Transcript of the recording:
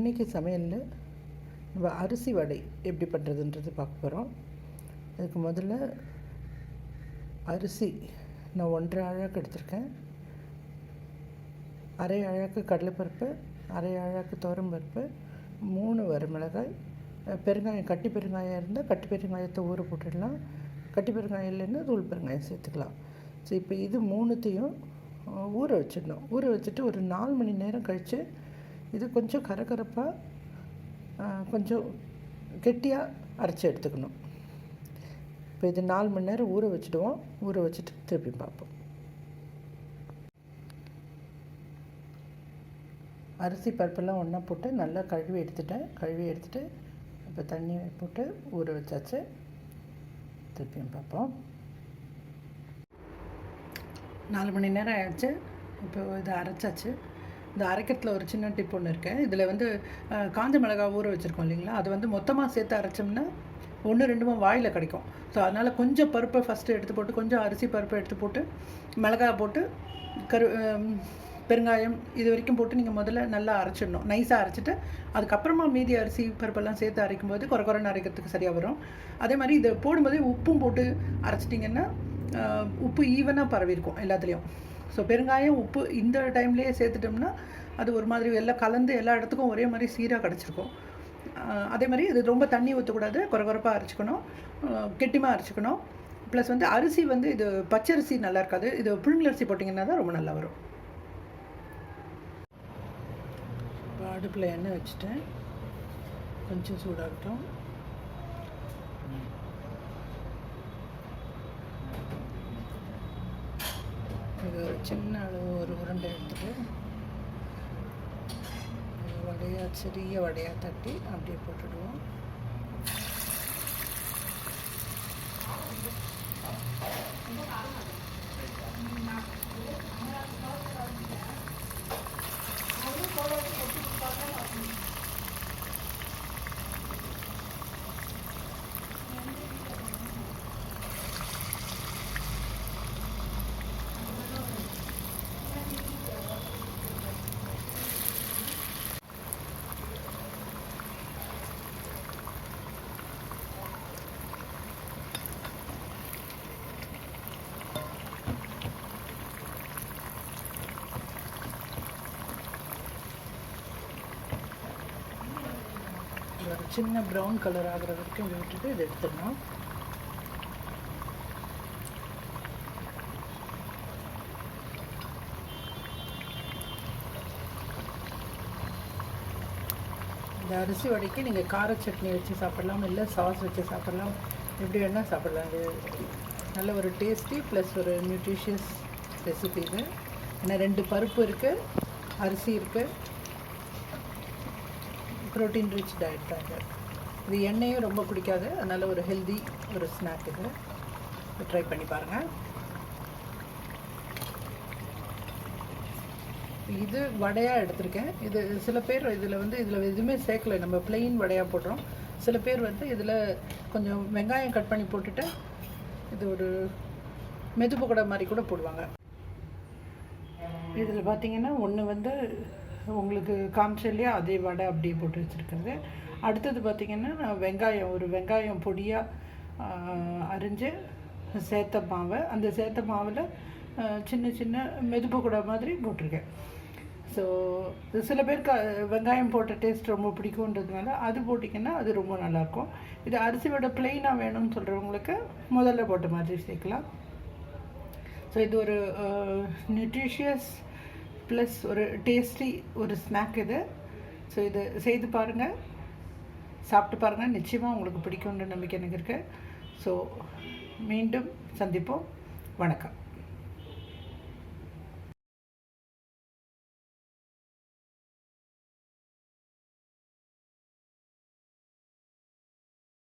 இன்றைக்கி சமையலில் நம்ம அரிசி வடை எப்படி பண்ணுறதுன்றது பார்க்க போகிறோம் அதுக்கு முதல்ல அரிசி நான் ஒன்றரை அழகாக எடுத்திருக்கேன். அரை அழகாக கடலைப்பருப்பு அரை அழகாக பருப்பு மூணு வரமிளகாய் பெருங்காயம் கட்டி பெருங்காயம் இருந்தால் கட்டி பெருங்காயத்தை ஊற போட்டுடலாம். கட்டி பெருங்காயம் இல்லைன்னா தூள் பெருங்காயம் சேர்த்துக்கலாம். ஸோ இப்போ இது மூணுத்தையும் ஊற வச்சிடணும். ஊற வச்சுட்டு ஒரு நாலு மணி நேரம் கழித்து இது கொஞ்சம் கரகரப்பாக கொஞ்சம் கெட்டியாக அரைச்சி எடுத்துக்கணும். இப்போ இது நாலு மணி நேரம் ஊற வச்சுடுவோம். ஊற வச்சுட்டு திருப்பி பார்ப்போம். அரிசி பருப்பெல்லாம் ஒன்றா போட்டு நல்லா கழுவி எடுத்துட்டேன். கழுவி எடுத்துட்டு இப்போ தண்ணி போட்டு ஊற வச்சாச்சு. திருப்பியும் பார்ப்போம். நாலு மணி நேரம் ஆயிடுச்சு. இப்போ இதை அரைச்சாச்சு. இந்த அரைக்கிறதுல ஒரு சின்ன டிப் ஒன்று இருக்குது இதில் வந்து காஞ்ச மிளகாய் ஊற வச்சுருக்கோம் இல்லைங்களா? அது வந்து மொத்தமாக சேர்த்து அரைச்சோம்னா ஒன்று ரெண்டுமா வாயில் கிடைக்கும். ஸோ அதனால் கொஞ்சம் பருப்பை ஃபஸ்ட்டு எடுத்து போட்டு கொஞ்சம் அரிசி பருப்பை எடுத்து போட்டு மிளகாய் போட்டு கரு பெருங்காயம் இது வரைக்கும் போட்டு நீங்கள் முதல்ல நல்லா அரைச்சிடணும். நைஸாக அரைச்சிட்டு அதுக்கப்புறமா மீதி அரிசி பருப்பெல்லாம் சேர்த்து அரைக்கும் போது குறை குறைன்னு அரைக்கிறதுக்கு சரியாக வரும். அதே மாதிரி இதை போடும்போதே உப்பும் போட்டு அரைச்சிட்டிங்கன்னா உப்பு ஈவனாக பரவிருக்கும் எல்லாத்துலேயும். ஸோ பெருங்காயம் உப்பு இந்த டைம்லேயே சேர்த்துட்டோம்னா அது ஒரு மாதிரி எல்லாம் கலந்து எல்லா இடத்துக்கும் ஒரே மாதிரி சீராக கிடச்சிருக்கும். அதே மாதிரி இது ரொம்ப தண்ணி ஊற்றக்கூடாது குறகுறப்பாக அரைச்சிக்கணும் கெட்டிமாக அரைச்சிக்கணும். ப்ளஸ் வந்து அரிசி வந்து இது பச்சரிசி நல்லா இருக்காது. இது புழுங்கலரிசி போட்டிங்கன்னா தான் ரொம்ப நல்லா வரும். இப்போ அடுப்பில் எண்ணெய் வச்சுட்டேன். கொஞ்சம் சூடாகட்டும் இது ஒரு சின்ன அளவு ஒரு உருண்டை எடுத்துட்டு வடையாக வடையா சிறிய வடையாக தட்டி அப்படியே போட்டுடுவோம். இது ஒரு சின்ன ப்ரௌன் கலர் ஆகிற வரைக்கும் இதை விட்டுட்டு இதை எடுத்துடணும். இந்த அரிசி வடைக்கு நீங்கள் கார சட்னி வச்சு சாப்பிடலாம் இல்லை சாஸ் வச்சு சாப்பிடலாம். எப்படி வேணால் சாப்பிடலாம். இது நல்ல ஒரு டேஸ்டி ப்ளஸ் ஒரு நியூட்ரிஷியஸ் ரெசிபி இது. ஏன்னா ரெண்டு பருப்பு இருக்குது அரிசி இருக்குது ப்ரோட்டீன் ரிச் டயட் தாங்க இது எண்ணெயும் ரொம்ப பிடிக்காது. அதனால் ஒரு ஹெல்தி ஒரு ஸ்நாக் இது. ட்ரை பண்ணி பாருங்கள் இது வடையாக எடுத்திருக்கேன். இது சில பேர் இதில் வந்து இதில் எதுவுமே சேர்க்கல. நம்ம பிளெயின் வடையாக போடுறோம். சில பேர் வந்து இதில் கொஞ்சம் வெங்காயம் கட் பண்ணி போட்டுட்டு இது ஒரு மெதுப்பு கூட மாதிரி கூட போடுவாங்க. இதில் பார்த்தீங்கன்னா ஒன்று வந்து உங்களுக்கு காமிச்சல்லையா அதே வடை அப்படியே போட்டு வச்சுருக்கிறது. அடுத்தது பார்த்திங்கன்னா நான் வெங்காயம் ஒரு வெங்காயம் பொடியாக அரிஞ்சு சேத்த மாவை அந்த சேத்த மாவில் சின்ன சின்ன மெதுப்பு கூட மாதிரி போட்டிருக்கேன். ஸோ சில பேருக்கு வெங்காயம் போட்ட டேஸ்ட் ரொம்ப பிடிக்குன்றதுனால அது போட்டிங்கன்னா அது ரொம்ப நல்லாயிருக்கும். இது அரிசி வடை பிளெயினாக வேணும்னு சொல்கிறவங்களுக்கு முதல்ல போட்ட மாதிரி சேர்க்கலாம். ஸோ இது ஒரு நியூட்ரிஷியஸ் ப்ளஸ் ஒரு டேஸ்டி ஒரு ஸ்நாக் இது. ஸோ இது செய்து பாருங்கள் சாப்பிட்டு பாருங்கள் நிச்சயமாக உங்களுக்கு பிடிக்கும்னு நம்பிக்கை எனக்கு இருக்குது ஸோ மீண்டும் சந்திப்போம். வணக்கம்.